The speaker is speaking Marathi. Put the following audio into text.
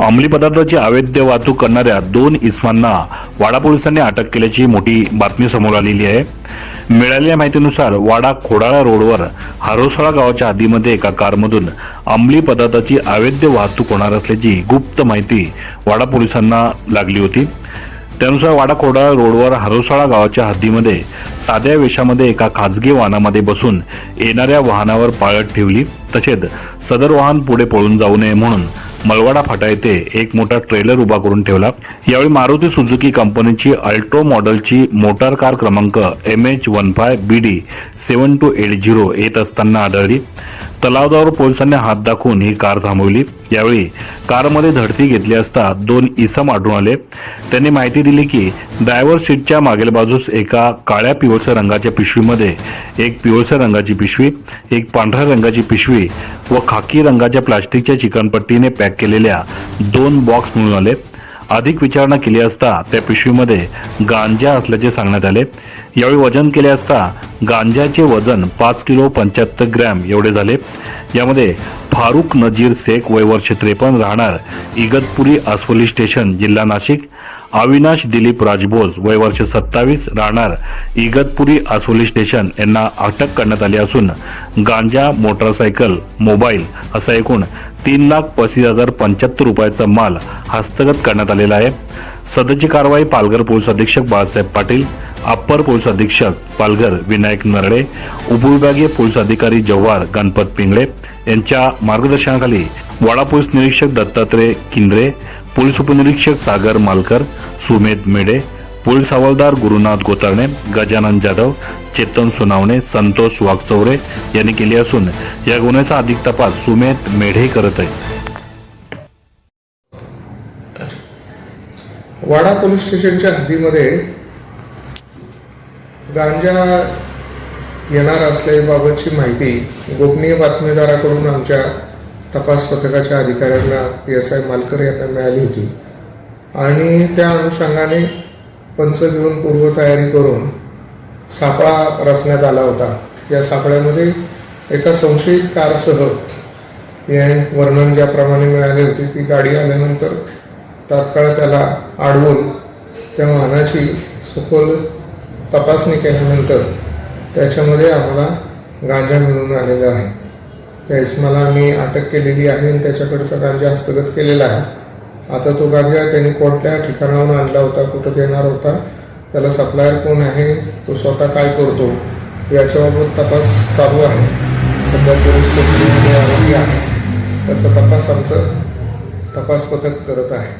अंमली पदार्थाची अवैध वाहतूक करणाऱ्या दोन इस्मांना वाडा पोलिसांनी अटक केल्याची मोठी बातमी समोर आलेली आहे. मिळालेल्या माहितीनुसार वाडा खोडाळा रोडवर हरोसळा गावाच्या हद्दीमध्ये एका कारमधून अंमली पदार्थाची अवैध वाहतूक होणार असल्याची गुप्त माहिती वाडा पोलिसांना लागली होती. त्यानुसार वाडा खोडाळा रोडवर हरोसाळा गावाच्या हद्दीमध्ये साध्या वेशामध्ये एका खाजगी वाहनामध्ये बसून येणाऱ्या वाहनावर पाळत ठेवली. तसेच सदर वाहन पुढे पळून जाऊ नये म्हणून मलवाडा फाटा येथे एक मोठा ट्रेलर उभा करून ठेवला. यावेळी मारुती सुझुकी कंपनीची अल्ट्रो मॉडेलची मोटार कार क्रमांक M H one five B D seven two eight zero येत असताना आढळली. तलावदार पोलिसांनी हात दाखवून ही कार थांबवली. यावेळी कारमध्ये धडती घेतली असता दोन इसम आढळून आले. त्यांनी माहिती दिली की ड्रायव्हर सीटच्या मागील बाजूस एका काळ्या पिवळसर रंगाच्या पिशवीमध्ये एक पिवळसर रंगाची पिशवी एक पांढऱ्या रंगाची पिशवी व खाकी रंगाच्या प्लास्टिकच्या चिकनपट्टीने पॅक केलेल्या दोन बॉक्स मिळून आले. अधिक विचारणा केली असता त्या पिशवीमध्ये गांजा असल्याचे सांगण्यात आले. यावेळी वजन केले असता गांजाचे वजन पाच किलो पंच्याहत्तर ग्रॅम एवढे झाले. यामध्ये फारुख नजीर शेख वय वर्ष त्रेपन्न राहणार इगतपुरी अस्वली स्टेशन जिल्हा नाशिक अविनाश दिलीप राजबोज वय वर्ष सत्तावीस राहणार इगतपुरी आसोली स्टेशन यांना अटक करण्यात आली असून गांजा मोटरसायकल मोबाईल असा एकूण तीन लाख पस्तीस हजार पंच्याहत्तर रुपयाचा माल हस्तगत करण्यात आलेला आहे. सदरची कारवाई पालघर पोलीस अधीक्षक बाळासाहेब पाटील अप्पर पोलीस अधीक्षक पालघर विनायक नरडे उपविभागीय पोलीस अधिकारी जव्हार गणपत पिंगळे यांच्या मार्गदर्शनाखाली वाडा पोलीस निरीक्षक दत्तात्रय किंद्रे पोलीस उपनिरीक्षक सागर मालकर सुमेध मेढे पोलीस हवालदार गुरुनाथ गोतरणे गजानन जाधव चेतन सुनावणे संतोष वाघचौरे यांनी केली असून या गुन्ह्याचा अधिक तपास सुमेध मेढे करत आहे. वाडा पोलीस स्टेशनच्या हद्दीमध्ये गांजा येणार असल्याबाबतची माहिती गोपनीय बातमीदाराकडून आमच्या तपास पथकाच्या अधिकाऱ्यांना पी एस आय मालकर यांना मिळाली होती. आणि त्या अनुषंगाने पंच घेऊन पूर्वतयारी करून सापळा रचण्यात आला होता. या सापळ्यामध्ये एका संशयित कारसह हे वर्णन ज्याप्रमाणे मिळाले होते ती गाडी आल्यानंतर तात्काळ त्याला अडवून त्या वाहनाची सखोल तपासणी केल्यानंतर त्याच्यामध्ये आम्हाला गांजा मिळून आलेला आहे. त्या इस्माला आम्ही अटक केलेली आहे आणि त्याच्याकडचा गांजा हस्तगत केलेला आहे. आता तो गांजा त्यांनी कोणत्या ठिकाणाहून आणला होता कुठं देणार होता त्याला सप्लायर कोण आहे तो स्वतः काय करतो याच्याबाबत तपास चालू आहे. सध्या पोलीस कोठडीमध्ये आलेली आहे त्याचा तपास आमचं तपास पथक करत आहे.